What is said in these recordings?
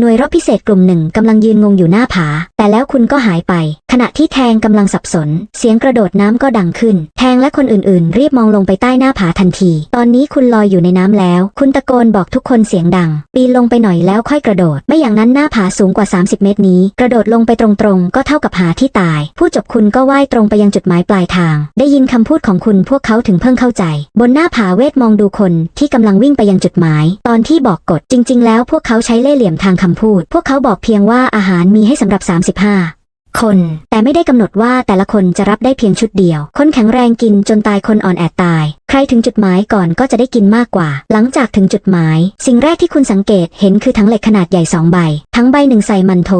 หน่วยรบพิเศษกลุ่มหนึ่งกำลังยืนงงอยู่หน้าผา แต่แล้วคุณก็หายไป ขณะที่แทงกำลังสับสน เสียงกระโดดน้ำก็ดังขึ้น แทงและคนอื่นๆ รีบมองลงไปใต้หน้าผาทันที ตอนนี้คุณลอยอยู่ในน้ำแล้ว คุณตะโกนบอกทุกคนเสียงดัง ปีนลงไปหน่อยแล้วค่อยกระโดด ไม่อย่างนั้นหน้าผาสูงกว่า 30 เมตรนี้ กระโดดลงไปตรงๆ ก็เท่ากับหาที่ตาย ผู้จบคุณก็ว่ายตรงไปยังจุดหมายปลายทาง ได้ยินคำพูดของคุณพวกเขาถึงเพิ่งเข้าใจ บนหน้าผาเวทมองดูคนที่กำลังวิ่งไปยังจุดหมาย ตอนที่บอกกฎจริง ๆ แล้วพวกเขาใช้เล่ห์เหลี่ยมทางคำพูด พวกเขาบอกเพียงว่าอาหารมีให้สำหรับ 35 คน แต่ไม่ได้กำหนดว่าแต่ละคนจะรับได้เพียงชุดเดียว คนแข็งแรงกินจนตายคนอ่อนแอตาย ใครถึงจุดหมายก่อนก็จะได้กินมากกว่า หลังจากถึงจุดหมาย สิ่งแรกที่คุณสังเกตเห็นคือถังเหล็กขนาดใหญ่สองใบ ทั้งใบหนึ่งใส่มันโถ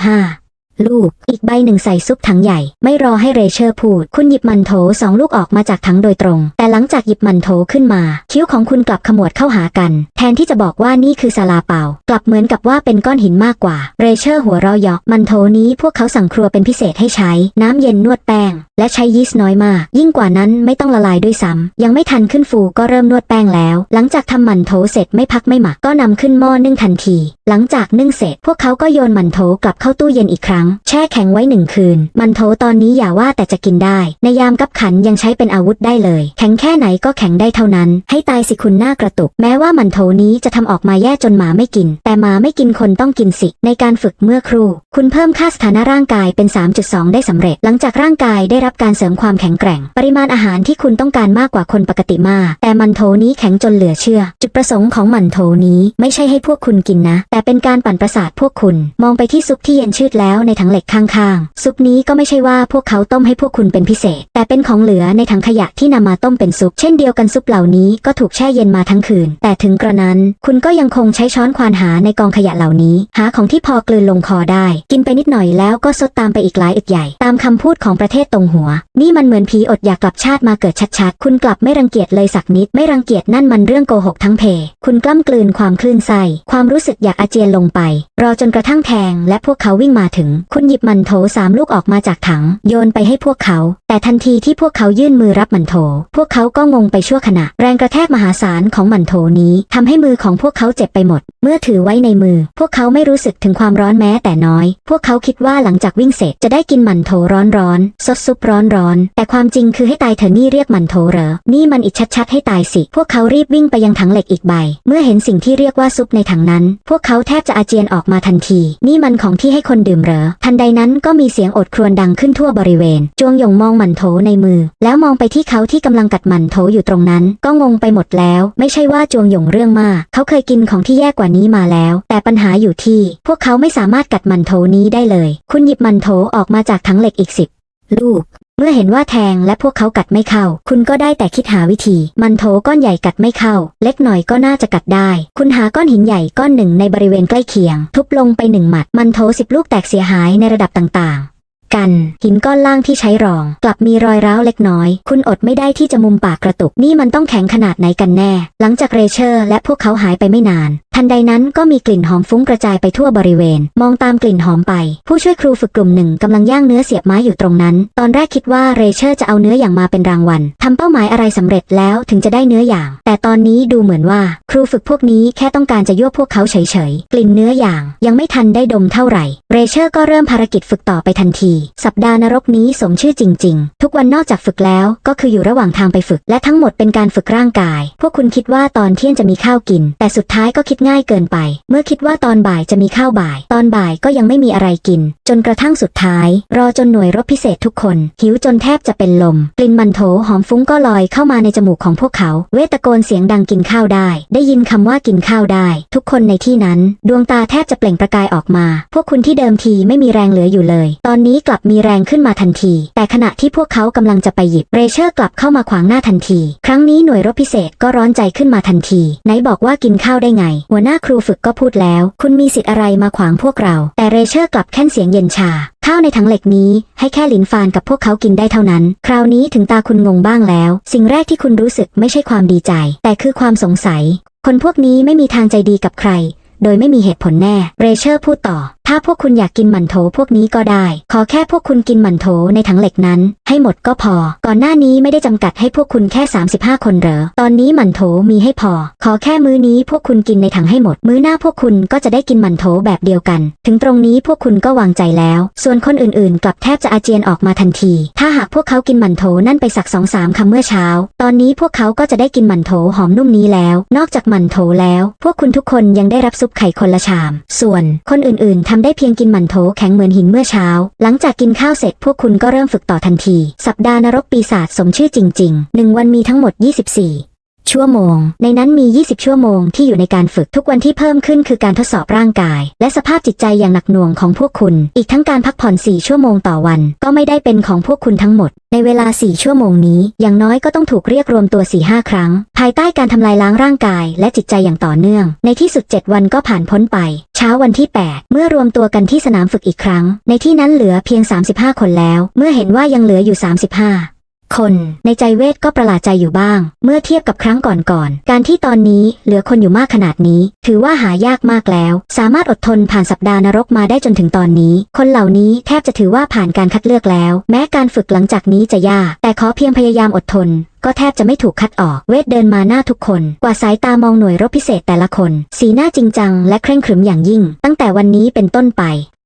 35 ลูก อีกใบหนึ่งใส่ซุปถังใหญ่ ไม่รอให้เรเชอร์พูด คุณหยิบมันโถสองลูกออกมาจากถังโดยตรง แต่หลังจากหยิบมันโถขึ้นมา คิ้วของคุณกลับขมวดเข้าหากัน แทนที่จะบอกว่านี่คือซาลาเปา กลับเหมือนกับว่าเป็นก้อนหินมากกว่า เรเชอร์หัวเราะยาะมันโถนี้พวกเขาสั่งครัวเป็นพิเศษให้ใช้ น้ำเย็นนวดแป้ง และใช้ยีสต์น้อยมาก ยิ่งกว่านั้นไม่ต้องละลายด้วยซ้ำยังไม่ทันขึ้นฟูก็เริ่มนวดแป้งแล้ว หลังจากทำมันโถเสร็จไม่พักไม่หมักก็นำขึ้นหม้อนึ่งทันที หลังจากนึ่งเสร็จ พวกเขาก็โยนมันโถกลับเข้าตู้เย็นอีกครั้งแช่แข็งไว้หนึ่งคืน มันโถตอนนี้อย่าว่าแต่จะกินได้ ในยามกับขันยังใช้เป็นอาวุธได้เลย แข็งแค่ไหนก็แข็งได้เท่านั้น ให้ตายสิคุณหน้ากระตุก แม้ว่ามันโถนี้จะทำออกมาแย่จนหมาไม่กิน แต่หมาไม่กินคนต้องกินสิ ในการฝึกเมื่อครู่ คุณเพิ่มค่าสถานะร่างกายเป็น 3.2 ได้สำเร็จ หลังจากร่างกายได้รับการเสริมความแข็งแกร่ง ปริมาณอาหารที่คุณต้องการมากกว่าคนปกติมาก แต่มันโถนี้แข็งจนเหลือเชื่อ จุดประสงค์ของมันโถนี้ไม่ใช่ให้พวกคุณกินนะ แต่เป็นการปั่นประสาทพวกคุณ มองไปที่ซุปที่เย็นชืดแล้วในถังเหล็กข้างๆ ซุปนี้ก็ไม่ใช่ว่าพวกเขาต้มให้พวกคุณเป็นพิเศษ แต่เป็นของเหลือในถังขยะที่นำมาต้มเป็นซุป เช่นเดียวกันซุปเหล่านี้ก็ถูกแช่เย็นมาทั้งคืน แต่ถึงกระนั้น คุณก็ยังคงใช้ช้อนควานหาในกองขยะเหล่านี้ หาของที่พอกลืนลงคอได้ กินไปนิดหน่อยแล้วก็ซดตามไปอีกหลายอึกใหญ่ ตามคำพูดของประเทศตรงหัว นี่มันเหมือนผีอดอยากกลับชาติมาเกิดชัดๆ คุณกลับไม่รังเกียจเลยสักนิด ไม่รังเกียจนั่นมันเรื่องโกหกทั้งเพ คุณกล้ำกลืนความคลื่นไส้ความรู้สึกอยากอาเจียนลงไป รอจนกระทั่งแทงและพวกเขาวิ่งมาถึงคุณหยิบมันโถสามลูกออกมาจากถัง โยนไปให้พวกเขา แต่ทันทีที่พวกเขายื่นมือรับมันโถ พวกเขาก็งงไปชั่วขณะ แรงกระแทกมหาศาลของมันโถนี้ทำให้มือของพวกเขาเจ็บไปหมด เมื่อถือไว้ในมือ พวกเขาไม่รู้สึกถึงความร้อนแม้แต่น้อย พวกเขาคิดว่าหลังจากวิ่งเสร็จจะได้กินมันโถร้อนๆซดซุปร้อนๆแต่ความจริงคือให้ตายเถอะนี่เรียกมันโถเหรอ นี่มันอีกชัดๆให้ตายสิ พวกเขารีบวิ่งไปยังถังเหล็กอีกใบ เมื่อเห็นสิ่งที่เรียกว่าซุปในถังนั้น พวกเขาแทบจะอาเจียนออกมาทันที นี่มันของที่ให้คนดื่มเหรอทันใดนั้นก็มีเสียงอดครวญดังขึ้นทั่วบริเวณ จวงหยงมองมันโถในมือ แล้วมองไปที่เขาที่กำลังกัดมันโถอยู่ตรงนั้น ก็งงไปหมดแล้ว ไม่ใช่ว่าจวงหยงเรื่องมาก เขาเคยกินของที่แย่กว่านี้มาแล้ว แต่ปัญหาอยู่ที่ พวกเขาไม่สามารถกัดมันโถนี้ได้เลย คุณหยิบมันโถออกมาจากถังเหล็กอีกสิบลูก เมื่อเห็นว่าแทงและพวกเขากัดไม่เข้า คุณก็ได้แต่คิดหาวิธี มันโถก้อนใหญ่กัดไม่เข้า เล็กหน่อยก็น่าจะกัดได้ คุณหาก้อนหินใหญ่ก้อนหนึ่งในบริเวณใกล้เคียง ทุบลงไปหนึ่งหมัด มันโถสิบลูกแตกเสียหายในระดับต่างๆ กัน หินก้อนล่างที่ใช้รอง กลับมีรอยร้าวเล็กน้อย คุณอดไม่ได้ที่จะมุมปากกระตุก นี่มันต้องแข็งขนาดไหนกันแน่ หลังจากเรเชอร์ และพวกเขาหายไปไม่นาน ทันใดนั้นก็มีกลิ่นหอมฟุ้งกระจายไปทั่วบริเวณ มองตามกลิ่นหอมไป ผู้ช่วยครูฝึกกลุ่มหนึ่งกำลังย่างเนื้อเสียบไม้อยู่ตรงนั้น ตอนแรกคิดว่าเรเชอร์จะเอาเนื้ออย่างมาเป็นรางวัลทำเป้าหมายอะไรสำเร็จแล้วถึงจะได้เนื้ออย่าง แต่ตอนนี้ดูเหมือนว่า ครูฝึกพวกนี้แค่ต้องการจะยั่วพวกเขาเฉยๆ กลิ่นเนื้ออย่างยังไม่ทันได้ดมเท่าไหร่ เรเชอร์ก็เริ่มภารกิจฝึกต่อไปทันที สัปดาห์นรกนี้สมชื่อจริง ๆ ทุกวันนอกจากฝึกแล้วก็คืออยู่ระหว่างทางไปฝึก และทั้งหมดเป็นการฝึกร่างกาย พวกคุณคิดว่าตอนเที่ยงจะมีข้าวกิน แต่สุดท้ายก็คิดง่ายเกินไป เมื่อคิดว่าตอนบ่ายจะมีข้าวบ่าย ตอนบ่ายก็ยังไม่มีอะไรกิน จนกระทั่งสุดท้าย รอจนหน่วยรบพิเศษทุกคน หิวจนแทบจะเป็นลม กลิ่นมันโถหอมฟุ้งก็ลอยเข้ามาในจมูกของพวกเขา เวตะโกนเสียงดังกินข้าวได้ ได้ยินคำว่ากินข้าวได้ ทุกคนในที่นั้น ดวงตาแทบจะเปล่งประกายออกมา พวกคุณที่เดิมทีไม่มีแรงเหลืออยู่เลย ตอนนี้กลับมีแรงขึ้นมาทันที แต่ขณะที่พวกเขากำลังจะไปหยิบเรเชอร์กลับเข้ามาขวางหน้าทันที ครั้งนี้หน่วยรบพิเศษก็ร้อนใจขึ้นมาทันที ไหนบอกว่ากินข้าวได้ไง หัวหน้าครูฝึกก็พูดแล้ว คุณมีสิทธิ์อะไรมาขวางพวกเรา แต่เรเชอร์กลับแค่นเสียงเย็นชาข้าวในถังเหล็กนี้ให้แค่หลินฟานกับพวกเขากินได้เท่านั้น คราวนี้ถึงตาคุณงงบ้างแล้ว สิ่งแรกที่คุณรู้สึกไม่ใช่ความดีใจ แต่คือความสงสัย คนพวกนี้ไม่มีทางใจดีกับใคร โดยไม่มีเหตุผลแน่ เรเชอร์พูดต่อถ้าพวกคุณอยากกินหมั่นโถพวกนี้ก็ได้ ขอแค่พวกคุณกินหมั่นโถในถังเหล็กนั้น ให้หมดก็พอ ก่อนหน้านี้ไม่ได้จำกัดให้พวกคุณแค่ 35 คนเหรอ ตอนนี้หมั่นโถมีให้พอ ขอแค่มื้อนี้พวกคุณกินในถังให้หมด มื้อหน้าพวกคุณก็จะได้กินหมั่นโถแบบเดียวกัน ถึงตรงนี้พวกคุณก็วางใจแล้ว ส่วนคนอื่นๆ กลับแทบจะอาเจียนออกมาทันที ถ้าหากพวกเขากินหมั่นโถนั่นไปสักสองสามคำเมื่อเช้า ตอนนี้พวกเขาก็จะได้กินหมั่นโถหอมนุ่มนี้แล้ว นอกจากหมั่นโถแล้ว พวกคุณทุกคนยังได้รับซุปไข่คนละชาม ส่วนคนอื่นๆทำได้เพียงกินหมันโถแข็งเหมือนหินเมื่อเช้า หลังจากกินข้าวเสร็จพวกคุณก็เริ่มฝึกต่อทันที สัปดาห์นรกปีศาจสมชื่อจริงๆหนึ่งวันมีทั้งหมด 24 ชั่วโมง ในนั้นมี 20 ชั่วโมงที่อยู่ในการฝึกทุกวันที่เพิ่มขึ้นคือการทดสอบร่างกาย และสภาพจิตใจอย่างหนักหน่วงของพวกคุณ อีกทั้งการพักผ่อน 4 ชั่วโมงต่อวัน ก็ไม่ได้เป็นของพวกคุณทั้งหมด ในเวลา 4 ชั่วโมงนี้ อย่างน้อยก็ต้องถูกเรียกรวมตัว 4-5 ครั้ง ภายใต้การทำลายล้างร่างกายและจิตใจอย่างต่อเนื่อง ในที่สุด 7 วันก็ผ่านพ้นไป เช้าวันที่ 8 เมื่อรวมตัวกันที่สนามฝึกอีกครั้ง ในที่นั้นเหลือเพียง 35 คนแล้ว เมื่อเห็นว่ายังเหลืออยู่ 35 คนในใจเวทก็ประหลาดใจอยู่บ้าง เมื่อเทียบกับครั้งก่อนๆ การที่ตอนนี้เหลือคนอยู่มากขนาดนี้ ถือว่าหายากมากแล้ว สามารถอดทนผ่านสัปดาห์นรกมาได้จนถึงตอนนี้ คนเหล่านี้แทบจะถือว่าผ่านการคัดเลือกแล้ว แม้การฝึกหลังจากนี้จะยาก แต่ขอเพียงพยายามอดทนก็แทบจะไม่ถูกคัดออก เวทเดินมาหน้าทุกคน กว่าสายตามองหน่วยรบพิเศษแต่ละคน สีหน้าจริงจังและเคร่งขรึมอย่างยิ่ง ตั้งแต่วันนี้เป็นต้นไป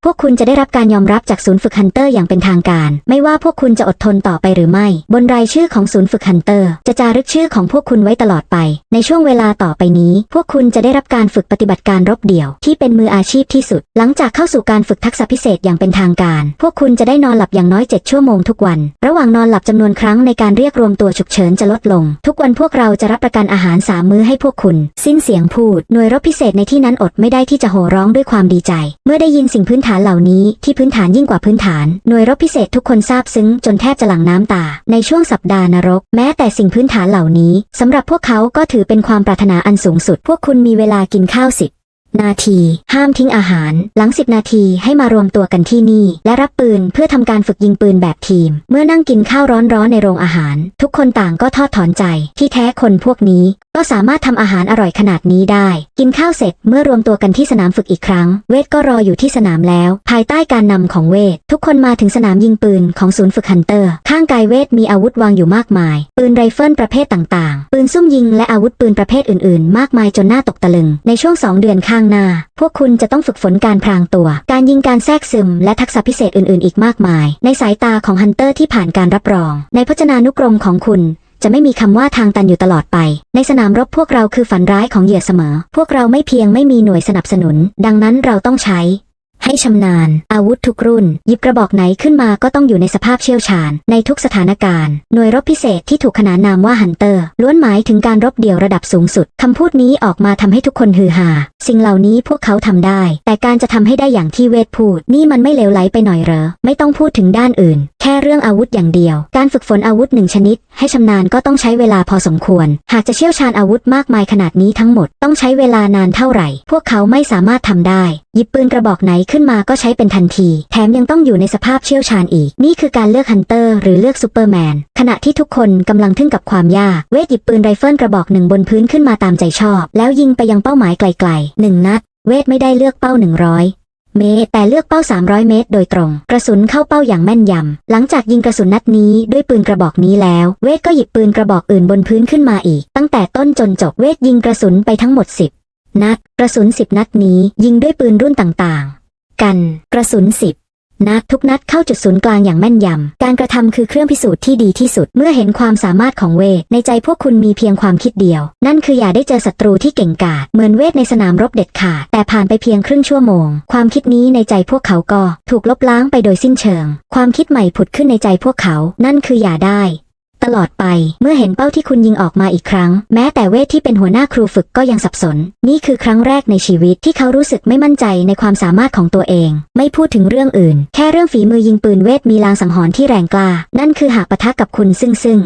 พวกคุณจะได้รับการยอมรับจากศูนย์ฝึกฮันเตอร์อย่างเป็นทางการ ไม่ว่าพวกคุณจะอดทนต่อไปหรือไม่ บนรายชื่อของศูนย์ฝึกฮันเตอร์ จะจารึกชื่อของพวกคุณไว้ตลอดไป ในช่วงเวลาต่อไปนี้ พวกคุณจะได้รับการฝึกปฏิบัติการรบเดี่ยว ที่เป็นมืออาชีพที่สุด หลังจากเข้าสู่การฝึกทักษะพิเศษอย่างเป็นทางการ พวกคุณจะได้นอนหลับอย่างน้อย 7 ชั่วโมงทุกวัน ระหว่างนอนหลับจำนวนครั้งในการเรียกรวมตัวฉุกเฉินจะลดลง ทุกวันพวกเราจะรับประกันอาหารสามมื้อให้พวกคุณ สิ้นเสียงพูด หน่วยรบพิเศษในที่นั้นอดไม่ได้ที่จะโห่ร้องด้วยความดีใจ เมื่อได้ยินสิ่งพื้นฐานเหล่านี้ที่พื้นฐานยิ่งกว่าพื้นฐาน หน่วยรบพิเศษทุกคนทราบซึ้งจนแทบจะหลั่งน้ำตา ในช่วงสัปดาห์นรก แม้แต่สิ่งพื้นฐานเหล่านี้สำหรับพวกเขาก็ถือเป็นความปรารถนาอันสูงสุด พวกคุณมีเวลากินข้าวสิบ นาที ห้ามทิ้งอาหาร หลัง 10 นาทีให้มารวมตัวกันที่นี่ และรับปืนเพื่อทำการฝึกยิงปืนแบบทีม เมื่อนั่งกินข้าวร้อนๆในโรงอาหาร ทุกคนต่างก็ทอดถอนใจ ที่แท้คนพวกนี้ ก็สามารถทำอาหารอร่อยขนาดนี้ได้ กินข้าวเสร็จเมื่อรวมตัวกันที่สนามฝึกอีกครั้ง เวทก็รออยู่ที่สนามแล้ว ภายใต้การนำของเวท ทุกคนมาถึงสนามยิงปืนของศูนย์ฝึกฮันเตอร์ ข้างกายเวทมีอาวุธวางอยู่มากมาย ปืนไรเฟิลประเภทต่างๆ ปืนซุ่มยิงและอาวุธปืนประเภทอื่นๆ มากมายจนหน่าตกตะลึง ในช่วง 2 เดือนข้างหน้า พวกคุณจะต้องฝึกฝนการพรางตัว การยิงการแทรกซึม และทักษะพิเศษอื่น ๆ อีกมากมาย ในสายตาของฮันเตอร์ที่ผ่านการรับรอง ในพจนานุกรมของคุณจะไม่มีคำว่าทางตันอยู่ตลอดไป ในสนามรบพวกเราคือฝันร้ายของเหยื่อเสมอ พวกเราไม่เพียงไม่มีหน่วยสนับสนุน ดังนั้นเราต้องใช้ ให้ชำนาญ อาวุธทุกรุ่น หยิบกระบอกไหนขึ้นมาก็ต้องอยู่ในสภาพเชี่ยวชาญ ในทุกสถานการณ์ หน่วยรบพิเศษที่ถูกขนานนามว่าฮันเตอร์ ล้วนหมายถึงการรบเดี่ยวระดับสูงสุดคำพูดนี้ออกมาทำให้ทุกคนฮือฮาสิ่งเหล่านี้พวกเขาทำได้ แต่การจะทำให้ได้อย่างที่เวทพูด นี่มันไม่เลวไหลไปหน่อยเหรอ ไม่ต้องพูดถึงด้านอื่น ค่เรื่องอาวุธอย่างเดียว การฝึกฝนอาวุธหนึ่งชนิด ให้ชำนาญก็ต้องใช้เวลาพอสมควร หากจะเชี่ยวชาญอาวุธมากมายขนาดนี้ทั้งหมดต้องใช้เวลานานเท่าไหร่ พวกเขาไม่สามารถทำได้ หยิบปืนกระบอกไหนขึ้นมาก็ใช้เป็นทันที แถมยังต้องอยู่ในสภาพเชี่ยวชาญอีก นี่คือการเลือกฮันเตอร์หรือเลือกซูเปอร์แมน ขณะที่ทุกคนกำลังทึ่งกับความยาก เวทหยิบปืนไรเฟิลกระบอกหนึ่งบนพื้นขึ้นมาตามใจชอบ แล้วยิงไปยังเป้าหมายไกลๆหนึ่งนัด เวทไม่ได้เลือกเป้า100 เมตรแต่เลือกเป้า 300 เมตร โดยตรง กระสุนเข้าเป้าอย่างแม่นยำ หลังจากยิงกระสุนนัดนี้ด้วยปืนกระบอกนี้แล้ว เวทก็หยิบปืนกระบอกอื่นบนพื้นขึ้นมาอีก ตั้งแต่ต้นจนจบเวทยิงกระสุนไปทั้งหมด 10 นัด กระสุน 10 นัดนี้ยิงด้วยปืนรุ่นต่างๆ กัน กระสุน 10 นัดทุกนัดเข้าจุดศูนย์กลางอย่างแม่นยำ การกระทำคือเครื่องพิสูจน์ที่ดีที่สุด เมื่อเห็นความสามารถของเวทในใจพวกคุณมีเพียงความคิดเดียว นั่นคืออย่าได้เจอศัตรูที่เก่งกาจเหมือนเวทในสนามรบเด็ดขาด แต่ผ่านไปเพียงครึ่งชั่วโมง ความคิดนี้ในใจพวกเขาก็ถูกลบล้างไปโดยสิ้นเชิง ความคิดใหม่ผุดขึ้นในใจพวกเขา นั่นคืออย่าได้ ตลอดไป เมื่อเห็นเป้าที่คุณยิงออกมาอีกครั้ง แม้แต่เวทที่เป็นหัวหน้าครูฝึกก็ยังสับสน นี่คือครั้งแรกในชีวิตที่เขารู้สึกไม่มั่นใจในความสามารถของตัวเอง ไม่พูดถึงเรื่องอื่น แค่เรื่องฝีมือยิงปืนเวทมีลางสังหรณ์ที่แรงกล้า นั่นคือหากปะทะกับคุณซึ่งซึ่ง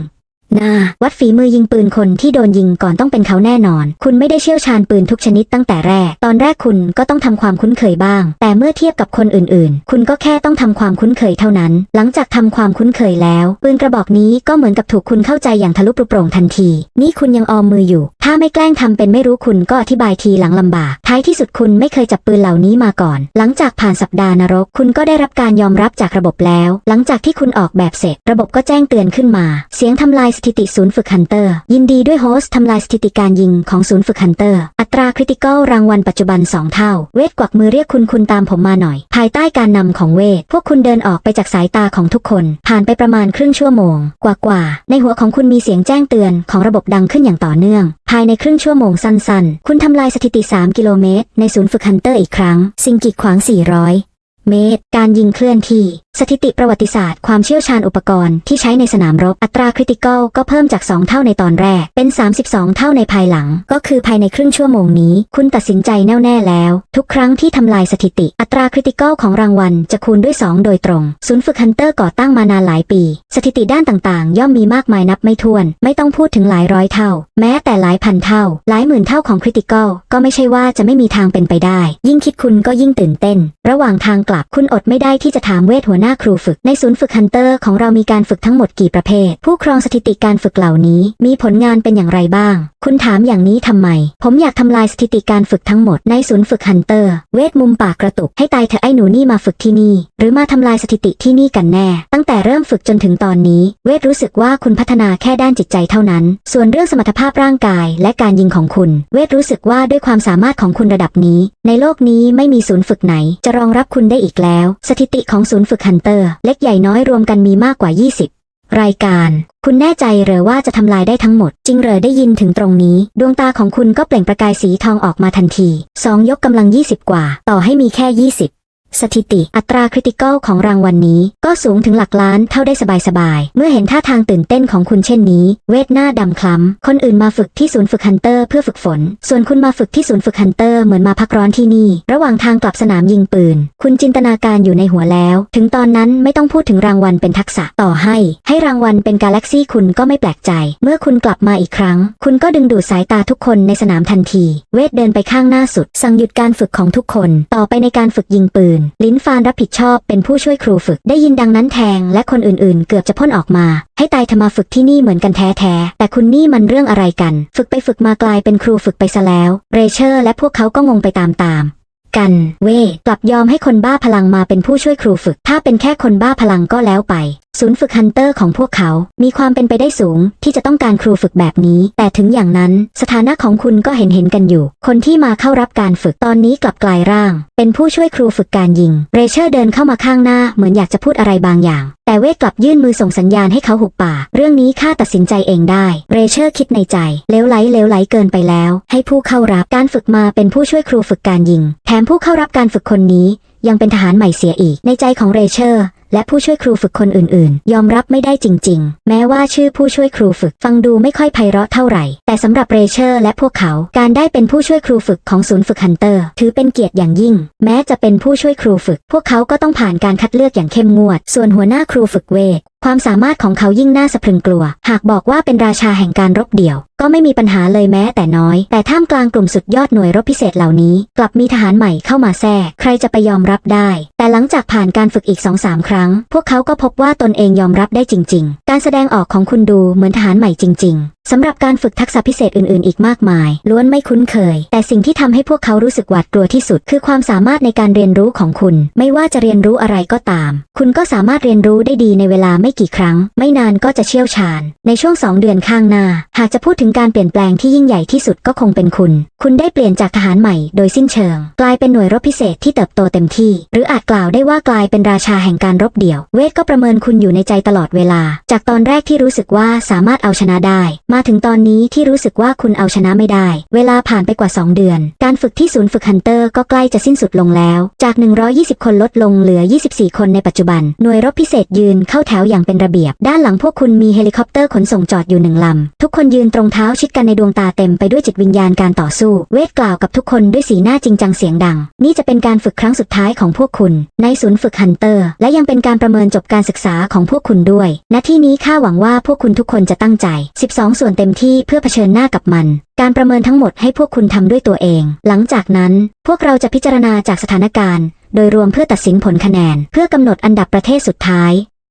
นาวัดฝีมือยิงปืนคนที่โดนยิงก่อนต้องเป็นเขาแน่นอน คุณไม่ได้เชี่ยวชาญปืนทุกชนิดตั้งแต่แรก ตอนแรกคุณก็ต้องทำความคุ้นเคยบ้าง แต่เมื่อเทียบกับคนอื่นๆ คุณก็แค่ต้องทำความคุ้นเคยเท่านั้น หลังจากทำความคุ้นเคยแล้ว ปืนกระบอกนี้ก็เหมือนกับถูกคุณเข้าใจอย่างทะลุปรุโปร่งทันที นี่คุณยังออมมืออยู่ ถ้าไม่แกล้งทำเป็นไม่รู้คุณก็อธิบายทีหลังลำบาก ท้ายที่สุดคุณไม่เคยจับปืนเหล่านี้มาก่อน หลังจากผ่านสัปดาห์นรก คุณก็ได้รับการยอมรับจากระบบแล้ว หลังจากที่คุณออกแบบเสร็จ ระบบก็แจ้งเตือนขึ้นมา เสียงทำลายสถิติศูนย์ฝึกฮันเตอร์ ยินดีด้วยโฮสต์ทำลายสถิติการยิงของศูนย์ฝึกฮันเตอร์ อัตราคริติคอลรางวัลปัจจุบัน 2 เท่า เวทกวักมือเรียกคุณคุณตามผมมาหน่อย ภายใต้การนำของเวท พวกคุณเดินออกไปจากสายตาของทุกคน ผ่านไปประมาณครึ่งชั่วโมง กว่าๆในหัวของคุณมีเสียงแจ้งเตือนของระบบดังขึ้นอย่างต่อเนื่อง ภายในครึ่งชั่วโมงสั้นๆ คุณทำลายสถิติ 3 กิโลเมตร ในศูนย์ฝึกฮันเตอร์อีกครั้ง สิ่งกีดขวาง 400 เมตร การยิงเคลื่อนที่ สถิติประวัติศาสตร์ ความเชี่ยวชาญอุปกรณ์ที่ใช้ในสนามรบ อัตราคริติคอลก็เพิ่มจาก 2 เท่าในตอนแรก เป็น 32 เท่าในภายหลัง ก็คือภายในครึ่งชั่วโมงนี้ คุณตัดสินใจแน่วแน่แล้ว ทุกครั้งที่ทำลายสถิติ อัตราคริติคอลของรางวัลจะคูณด้วย 2 โดยตรง ศูนย์ฝึกฮันเตอร์ก่อตั้งมานานหลายปี สถิติด้านต่างๆ ย่อมมีมากมายนับไม่ถ้วน ไม่ต้องพูดถึงหลายร้อยเท่า แม้แต่หลายพันเท่า หลายหมื่นเท่าของคริติคอลก็ไม่ใช่ว่าจะไม่มีทางเป็นไปได้ ยิ่งคิดคุณก็ยิ่งตื่นเต้น ระหว่างทางกลับ คุณอดไม่ได้ที่จะถามเวทหัวหน้าครูฝึก ในศูนย์ฝึกฮันเตอร์ของเรามีการฝึกทั้งหมดกี่ประเภท ผู้ครองสถิติการฝึกเหล่านี้ มีผลงานเป็นอย่างไรบ้าง คุณถามอย่างนี้ทำไม ผมอยากทำลายสถิติการฝึกทั้งหมดในศูนย์ฝึกฮันเตอร์ เวทมุมปากกระตุก ให้ตายเถอะไอ้หนูนี่มาฝึกที่นี่ หรือมาทำลายสถิติที่นี่กันแน่ ตั้งแต่เริ่มฝึกจนถึงตอนนี้ เวทรู้สึกว่าคุณพัฒนาแค่ด้านจิตใจเท่านั้น ส่วนเรื่องสมรรถภาพร่างกาย และการยิงของคุณ เวทรู้สึกว่าด้วยความสามารถของคุณระดับนี้ ในโลกนี้ไม่มีศูนย์ฝึกไหน จะรองรับคุณได้อีกแล้ว สถิติของศูนย์ฝึกฮันเตอร์ เล็กใหญ่น้อยรวมกันมีมากกว่า 20 รายการ คุณแน่ใจเหรอว่าจะทำลายได้ทั้งหมด จริงเหรอได้ยินถึงตรงนี้ ดวงตาของคุณก็เปล่งประกายสีทองออกมาทันทีสองยกกำลัง 20 กว่า ต่อให้มีแค่ 20 สถิติอัตราคริติคอลของรางวัลนนี้ ก็สูงถึงหลักล้านเท่าได้สบายๆ เมื่อเห็นท่าทางตื่นเต้นของคุณเช่นนี้ เวทหน้าดำคล้ำ คนอื่นมาฝึกที่ศูนย์ฝึกฮันเตอร์เพื่อฝึกฝน ส่วนคุณมาฝึกที่ศูนย์ฝึกฮันเตอร์เหมือนมาพักร้อนที่นี่ ระหว่างทางกลับสนามยิงปืน คุณจินตนาการอยู่ในหัวแล้ว ถึงตอนนั้นไม่ต้องพูดถึงรางวัลเป็นทักษะต่อให้ ให้รางวัลเป็นกาแล็กซี่คุณก็ไม่แปลกใจ เมื่อคุณกลับมาอีกครั้ง คุณก็ดึงดูดสายตาทุกคนในสนามทันที เวทเดินไปข้างหน้าสุด สั่งหยุดการฝึกของทุกคน ต่อไปในการฝึกยิงปืนลิ้นฟานรับผิดชอบเป็นผู้ช่วยครูฝึก ได้ยินดังนั้นแทงและคนอื่นๆ เกือบจะพ่นออกมา ให้ตายทำมาฝึกที่นี่เหมือนกันแท้ๆ แต่คุณนี่มันเรื่องอะไรกัน ฝึกไปฝึกมากลายเป็นครูฝึกไปซะแล้ว เรเชอร์ และพวกเขาก็งงไปตามๆกันเว่กลับยอมให้คนบ้าพลังมาเป็นผู้ช่วยครูฝึก ถ้าเป็นแค่คนบ้าพลังก็แล้วไปศูนย์ฝึกฮันเตอร์ของพวกเขา มีความเป็นไปได้สูงที่จะต้องการครูฝึกแบบนี้ แต่ถึงอย่างนั้น สถานะของคุณก็เห็นเห็นกันอยู่ คนที่มาเข้ารับการฝึกตอนนี้กลับกลายร่าง เป็นผู้ช่วยครูฝึกการยิง เรเชอร์เดินเข้ามาข้างหน้าเหมือนอยากจะพูดอะไรบางอย่าง แต่เวทกลับยื่นมือส่งสัญญาณให้เขาหุบปากเรื่องนี้ข้าตัดสินใจเองได้ เรเชอร์คิดในใจเลวไหลเลวไหลเกินไปแล้ว ให้ผู้เข้ารับการฝึกมาเป็นผู้ช่วยครูฝึกการยิง แถมผู้เข้ารับการฝึกคนนี้ยังเป็นทหารใหม่เสียอีก ในใจของเรเชอร์ และผู้ช่วยครูฝึกคนอื่นๆ ยอมรับไม่ได้จริง ๆ แม้ว่าชื่อผู้ช่วยครูฝึกฟังดูไม่ค่อยไพเราะเท่าไหร่ แต่สำหรับเรเชอร์และพวกเขาการได้เป็นผู้ช่วยครูฝึกของศูนย์ฝึกฮันเตอร์ ถือเป็นเกียรติอย่างยิ่ง แม้จะเป็นผู้ช่วยครูฝึก พวกเขาก็ต้องผ่านการคัดเลือกอย่างเข้มงวด ส่วนหัวหน้าครูฝึกเวทความสามารถของเขายิ่งน่าสะพรึงกลัว หากบอกว่าเป็นราชาแห่งการรบเดี่ยว ก็ไม่มีปัญหาเลยแม้แต่น้อย แต่ท่ามกลางกลุ่มสุดยอดหน่วยรบพิเศษเหล่านี้ กลับมีทหารใหม่เข้ามาแทรก ใครจะไปยอมรับได้ แต่หลังจากผ่านการฝึกอีกสองสามครั้ง พวกเขาก็พบว่าตนเองยอมรับได้จริง ๆ การแสดงออกของคุณดูเหมือนทหารใหม่จริง ๆสำหรับการฝึกทักษะพิเศษอื่นๆ อีกมากมาย ล้วนไม่คุ้นเคย แต่สิ่งที่ทำให้พวกเขารู้สึกหวาดกลัวที่สุด คือความสามารถในการเรียนรู้ของคุณ ไม่ว่าจะเรียนรู้อะไรก็ตาม คุณก็สามารถเรียนรู้ได้ดีในเวลาไม่กี่ครั้ง ไม่นานก็จะเชี่ยวชาญ ในช่วงสองเดือนข้างหน้า หากจะพูดถึงงการเปลี่ยนแปลงที่ยิ่งใหญ่ที่สุดก็คงเป็นคุณ คุณได้เปลี่ยนจากทหารใหม่โดยสิ้นเชิง กลายเป็นหน่วยรบพิเศษที่เติบโตเต็มที่ หรืออาจกล่าวได้ว่ากลายเป็นราชาแห่งการรบเดี่ยว เวทก็ประเมินคุณอยู่ในใจตลอดเวลา จากตอนแรกที่รู้สึกว่าสามารถเอาชนะได้ มาถึงตอนนี้ที่รู้สึกว่าคุณเอาชนะไม่ได้ เวลาผ่านไปกว่า 2 เดือน การฝึกที่ศูนย์ฝึกฮันเตอร์ก็ใกล้จะสิ้นสุดลงแล้ว จาก 120 คนลดลงเหลือ 24 คนในปัจจุบัน หน่วยรบพิเศษยืนเข้าแถวอย่างเป็นระเบียบ ด้านหลังพวกคุณมีเฮลิคอปเตอร์ขนส่งจอดอยู่หนึ่งลำทุกคนยืนตรงทท้าชิดกันในดวงตาเต็มไปด้วยจิตวิญญาณการต่อสู้ เวทกล่าวกับทุกคนด้วยสีหน้าจริงจังเสียงดัง นี่จะเป็นการฝึกครั้งสุดท้ายของพวกคุณ ในศูนย์ฝึกฮันเตอร์ และยังเป็นการประเมินจบการศึกษาของพวกคุณด้วย ณ ที่นี้ข้าหวังว่าพวกคุณทุกคนจะตั้งใจ 12 ส่วนเต็มที่เพื่อเผชิญหน้ากับมันการประเมินทั้งหมดให้พวกคุณทำด้วยตัวเอง หลังจากนั้น พวกเราจะพิจารณาจากสถานการณ์ โดยรวมเพื่อตัดสินผลคะแนน เพื่อกำหนดอันดับประเทศสุดท้าย